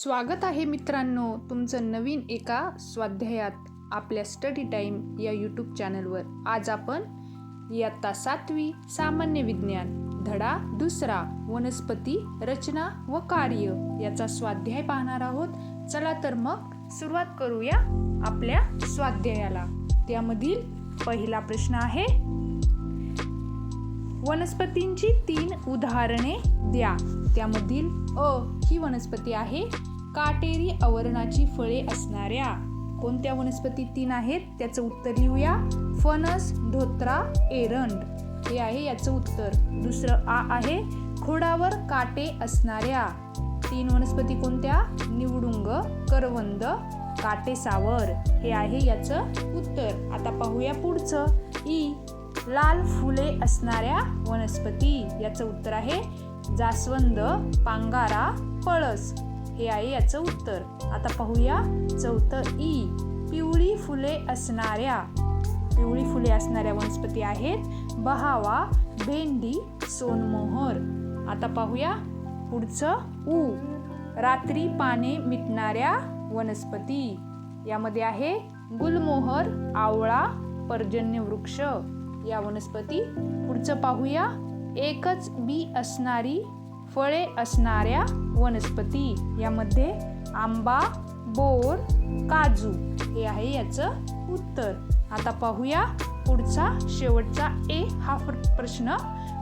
स्वागत आहे मित्रांनो तुमचं नवीन एका स्वाध्यायात आपल्या स्टडी टाईम या यूट्यूब चॅनलवर. आज आपण इयत्ता सातवी सामान्य विज्ञान धडा दुसरा वनस्पती रचना व कार्य याचा स्वाध्याय पाहणार आहोत. चला तर मग सुरुवात करूया आपल्या स्वाध्यायाला. त्यामधील पहिला प्रश्न आहे वनस्पतींची तीन उदाहरणे द्या. त्यामधील अ ही वनस्पती आहे काटेरी आवरणाची फळे असणाऱ्या कोणत्या वनस्पती तीन आहेत? त्याचं उत्तर लिहूया. फणस धोत्रा एरंड. हे आहे याचं उत्तर. दुसरं आ आहे खोडावर काटे असणाऱ्या. तीन वनस्पती कोणत्या? निवडुंग करवंद काटेसावर हे आहे याचं उत्तर. आता पाहूया पुढचं. ई लाल फुले असणाऱ्या वनस्पती. याचं उत्तर आहे जास्वंद पांगारा पळस. हे आहे याचं उत्तर. आता पाहूया चौथं ई. पिवळी फुले असणाऱ्या पिवळी फुले असणाऱ्या वनस्पती आहेत बहावा भेंडी सोनमोहर. आता पाहूया पुढचं ऊ रात्री पाने मिटणाऱ्या वनस्पती. यामध्ये आहे गुलमोहर आवळा पर्जन्य वृक्ष. या वनस्पती. पुढचं पाहूया एकच बी असणारी फळे असणाऱ्या वनस्पती. यामध्ये आंबा बोर काजू हे आहे याचं उत्तर. आता पाहूया पुढचा शेवटचा ए हा प्र- प्रश्न.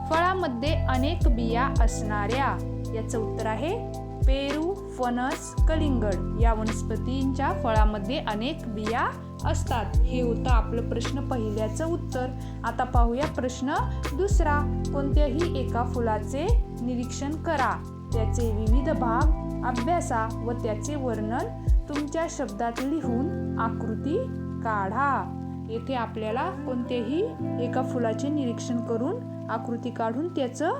फळामध्ये अनेक बिया असणाऱ्या. याचं उत्तर आहे पेरू फणस कलिंगड. या वनस्पतींच्या फळामध्ये अनेक बिया असतात. हे होतं आपलं प्रश्न पहिल्याचं उत्तर. आता पाहूया प्रश्न दुसरा. कोणत्याही एका फुलाचे निरीक्षण करा. त्याचे विविध भाग अभ्यासा व त्याचे वर्णन तुमच्या शब्दात लिहून आकृती काढा. येथे आपल्याला कोणत्याही एका फुलाचे निरीक्षण करून आकृती काढून त्याचं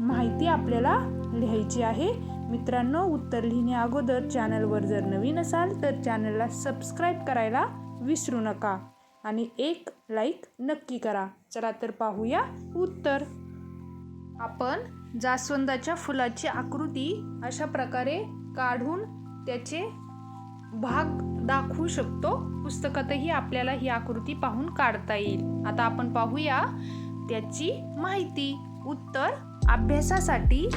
माहिती आपल्याला लिहायची आहे. मित्रांनो उत्तर लिहिण्या अगोदर चॅनलवर जर नवीन असाल तर चॅनलला सबस्क्राईब करायला विसरू नका आणि एक लाईक नक्की करा. चला तर पाहूया उत्तर. आपण जास्वंदाच्या फुलाची आकृती अशा प्रकारे काढून त्याचे भाग दाखवू शकतो. पुस्तकातही आपल्याला ही आकृती पाहून काढता येईल. आता आपण पाहूया त्याची माहिती. उत्तर अभ्यासासाठी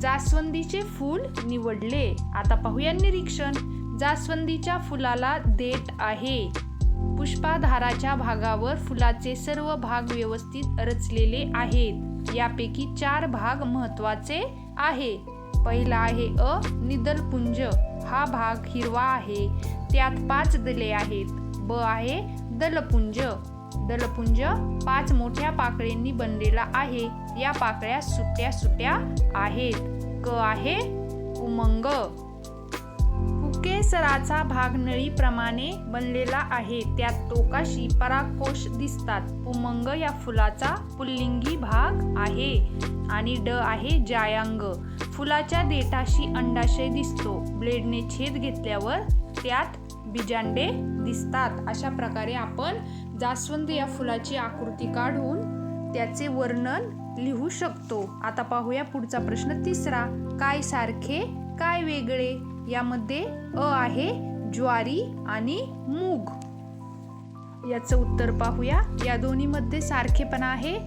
जास्वंदीचे फूल निवडले. आता पाहूया निरीक्षण. जास्वंदीच्या फुलाला देठ आहे. पुष्पाधाराच्या भागावर फुलाचे सर्व भाग व्यवस्थित रचलेले आहेत. यापैकी चार भाग महत्त्वाचे आहे. पहिला आहे अ निदलपुंज. हा भाग हिरवा आहे. त्यात पाच दले आहेत. ब आहे दलपुंज. दलपुंज पाच मोठ्या पाकळ्यांनी बनलेला आहे. या पाकळ्या सुट्या सुट्या आहेत. क आहे उमंग. पुकेसराचा भाग नळीप्रमाणे बनलेला आहे. त्यात टोकाशी परागकोश दिसतात. पुमंग या फुलाचा पुल्लिंगी भाग आहे आणि ड आहे जायांग. फुलाच्या देठाशी अंडाशय दिसतो. ब्लेडने छेद घेतल्यावर त्यात बिजांडे दिसतात. अशा प्रकारे आपण जास्वंद या फुलाची आकृती काढून त्याचे वर्णन लिहू शकतो. आता पाहूया पुढचा प्रश्न तिसरा. काय सारखे काय वेगळे? यामध्ये अ आहे ज्वारी आणि मूग. याचं उत्तर पाहूया. या दोन्हीमध्ये सारखेपणा आहे.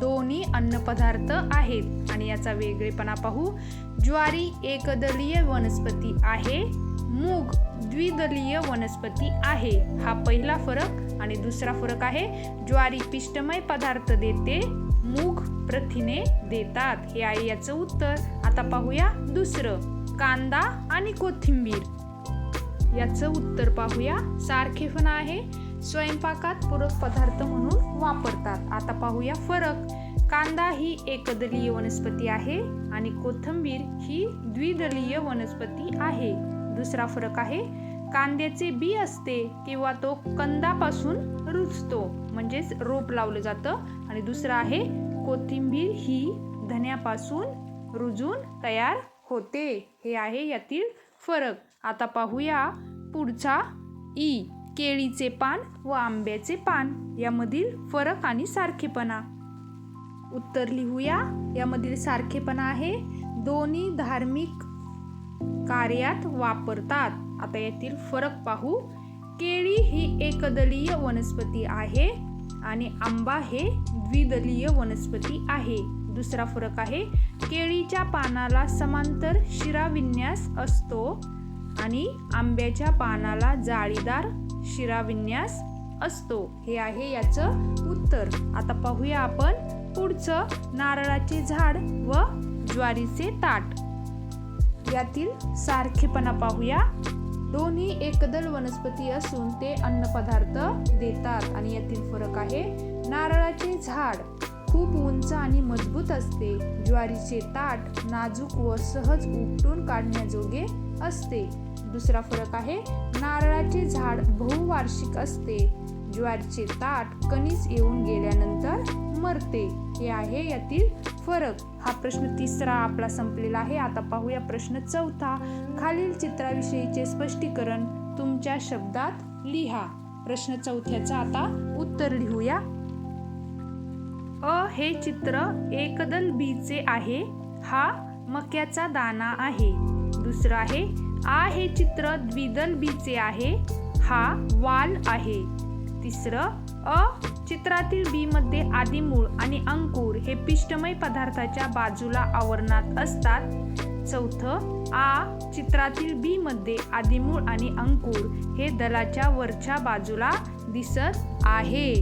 दोन्ही अन्नपदार्थ आहेत. आणि याचा वेगळेपणा पाहू. ज्वारी एकदलीय वनस्पती आहे. मूग द्विदलीय वनस्पती आहे. हा पहिला फरक आणि दुसरा फरक आहे ज्वारी पिष्टमय पदार्थ देते मूग प्रथिने देतात. हे आहे याचं उत्तर. आता पाहूया दुसरं कांदा आणि कोथिंबीर. याचं उत्तर पाहूया. सारखेपणा आहे स्वयंपाकात पूरक पदार्थ म्हणून वापरतात. आता पाहूया फरक. कांदा ही एकदलीय वनस्पती आहे आणि कोथिंबीर ही द्विदलीय वनस्पती आहे. दुसरा फरक आहे कांद्याचे बी असते किंवा तो कंदापासून रुजतो म्हणजेच रोप लावलं जातं. आणि दुसरं आहे कोथिंबीर ही धन्यापासून रुजून तयार होते. हे आहे यातील फरक. आता पाहूया पुढचा ई केळीचे पान व आंब्याचे पान. यामधील फरक आणि सारखेपणा. उत्तर लिहूया. यामधील सारखेपणा आहे दोन्ही धार्मिक कार्यात वापरतात. आता यातील फरक पाहू. केळी ही एकदलीय वनस्पती आहे आणि आंबा हे द्विदलीय वनस्पती आहे. दुसरा फरक आहे केळीच्या पानाला समांतर शिराविन्यास असतो आणि आंब्याच्या पानाला जाळीदार शिराविन्यास असतो. हे आहे याचं उत्तर. आता पाहूया आपण पुढचं नारळाचे झाड व ज्वारीचे ताट. यातील सारखेपणा पाहूया. दोन्ही एकदल वनस्पती असून ते अन्नपदार्थ देतात आणि यातील फरक आहे. नारळाचे झाड खूप उंच आणि मजबूत असते. ज्वारीचे ताट नाजूक व सहज उपटून काढण्याजोगे असते. दुसरा फरक आहे नारळाचे झाड बहुवार्षिक असते. ज्वारीचे ताट कणीस येऊन गेल्यानंतर मरते हे आहे यातील फरक. हा प्रश्न तिसरा आपला संपलेला आहे. आता पाहूया प्रश्न चौथा. खालील चित्राविषयीचे स्पष्टीकरण तुमच्या शब्दात लिहा. प्रश्न चौथ्याचा आता उत्तर लिहूया. अ हे चित्र एकदल बीचे आहे. हा मक्याचा दाना आहे. दुसरं आहे आ हे चित्र द्विदल बीचे आहे. हा वाल आहे. तिसरं अ चित्रातील बी मध्ये आदिमूळ आणि अंकुर हे पिष्टमय पदार्थाच्या बाजूला आवरणात असतात. चौथं आ चित्रातील बी मध्ये आदिमूळ आणि अंकुर हे दलाच्या वरच्या बाजूला दिसत आहे.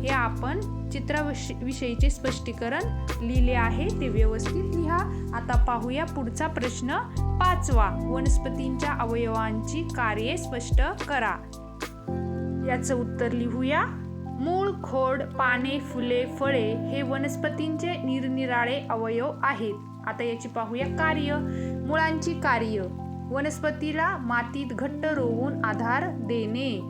हे आपण चित्राविषयीचे स्पष्टीकरण लिहिले आहे ते व्यवस्थित लिहा. आता पाहूया पुढचा प्रश्न पाचवा. वनस्पतींच्या अवयवांची कार्ये स्पष्ट करा. याचं उत्तर लिहूया. मूळ खोड पाने फुले फळे हे वनस्पतींचे निरनिराळे अवयव आहेत. आता याची पाहूया कार्य. मुळांची कार्य. वनस्पतीला मातीत घट्ट रोवून आधार देणे.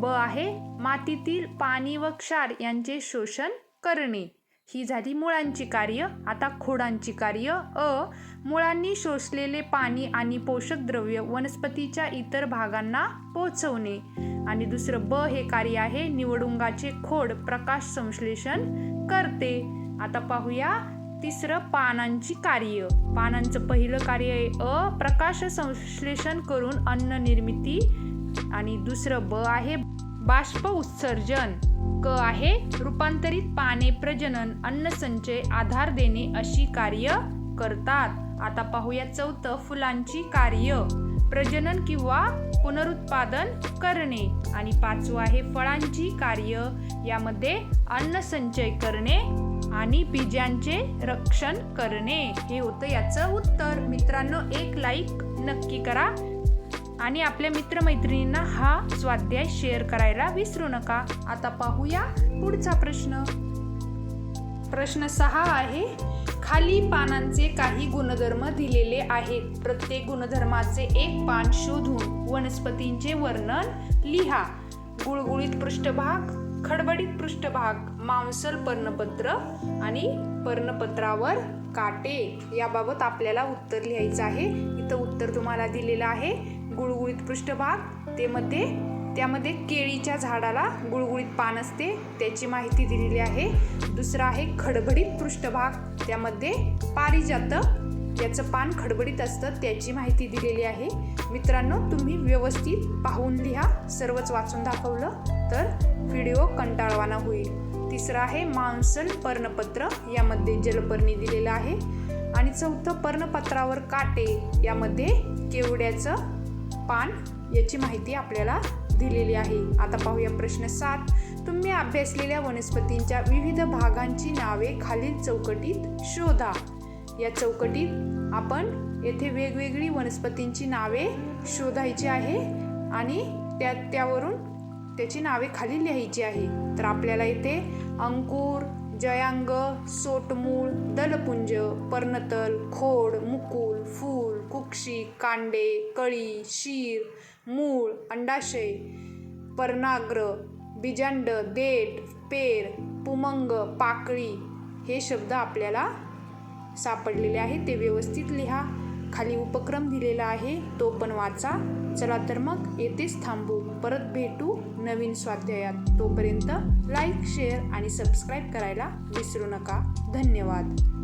ब आहे मातीतील पाणी व क्षार यांचे शोषण करणे. ही झाली मुळांची कार्य आता खोडांची कार्य. अ. मुळांनी शोषलेले पाणी आणि पोषक द्रव्य वनस्पतीच्या इतर भागांना पोचवणे आणि दुसरं ब हे कार्य आहे निवडुंगाचे खोड प्रकाश संश्लेषण करते. आता पाहूया तिसरं पानांची कार्य. पानांचं पहिलं कार्य आहे अ प्रकाश संश्लेषण करून अन्न निर्मिती. आणि दुसरं ब आहे बाष्प उत्सर्जन. क आहे रूपांतरित पाने प्रजनन अन्नसंचय आधार देणे अशी कार्य करतात. आता पाहूया चौथं फुलांची कार्य. प्रजनन किंवा पुनरुत्पादन करणे. आणि पाचवं आहे फळांची कार्य. यामध्ये अन्न संचय करणे आणि बीजांचे रक्षण करणे. हे होतं याचं उत्तर. मित्रांनो एक लाईक नक्की करा. आणि आपल्या मित्रमैत्रिणींना हा स्वाध्याय शेअर करायला विसरू नका. आता पाहूया पुढचा प्रश्न. प्रश्न सहा आहे खाली पानांचे काही गुणधर्म दिलेले आहेत. प्रत्येक गुणधर्माचे एक पान शोधून वनस्पतींचे वर्णन लिहा. गुळगुळीत पृष्ठभाग खडबडीत पृष्ठभाग मांसल पर्णपत्र आणि पर्णपत्रावर काटे याबाबत आपल्याला उत्तर लिहायचं आहे. इथं उत्तर तुम्हाला दिलेलं आहे. गुळगुळीत पृष्ठभाग ते मध्ये त्यामध्ये केळीच्या झाडाला गुळगुळीत पान असते त्याची माहिती दिलेली आहे. दुसरं आहे खडबडीत पृष्ठभाग त्यामध्ये पारिजातक याचं पान खडबडीत असतं त्याची माहिती दिलेली आहे. मित्रांनो तुम्ही व्यवस्थित पाहून लिहा. सर्वच वाचून दाखवलं तर व्हिडिओ कंटाळवाना होईल. तिसरं आहे मान्सन पर्णपत्र. यामध्ये जलपर्णी दिलेलं आहे. आणि चौथं पर्णपत्रावर काटे. यामध्ये केवड्याचं पान याची माहिती आपल्याला दिलेली आहे. आता पाहूया प्रश्न सात. तुम्ही अभ्यासलेल्या वनस्पतींच्या विविध भागांची नावे खालील चौकटीत शोधा. या चौकटीत आपण येथे वेगवेगळी वनस्पतींची नावे शोधायची आहे आणि त्या त्यावरून त्याची नावे खाली लिहायची आहे. तर आपल्याला इथे अंकुर जयांग सोटमूळ दलपुंज पर्णतल खोड मुकुल फूल कुक्षी कांडे कळी शीर मूळ अंडाशय पर्णाग्र बीजांड देठ पेर पुमंग पाकळी हे शब्द आपल्याला सापडलेले आहे. ते व्यवस्थित लिहा. खाली उपक्रम दिलेला आहे. तो पण वाचा. चला तर मग येथेच थांबू. परत भेटू नवीन स्वाध्यायात. तोपर्यंत लाईक शेअर आणि सबस्क्राईब करायला विसरू नका. धन्यवाद.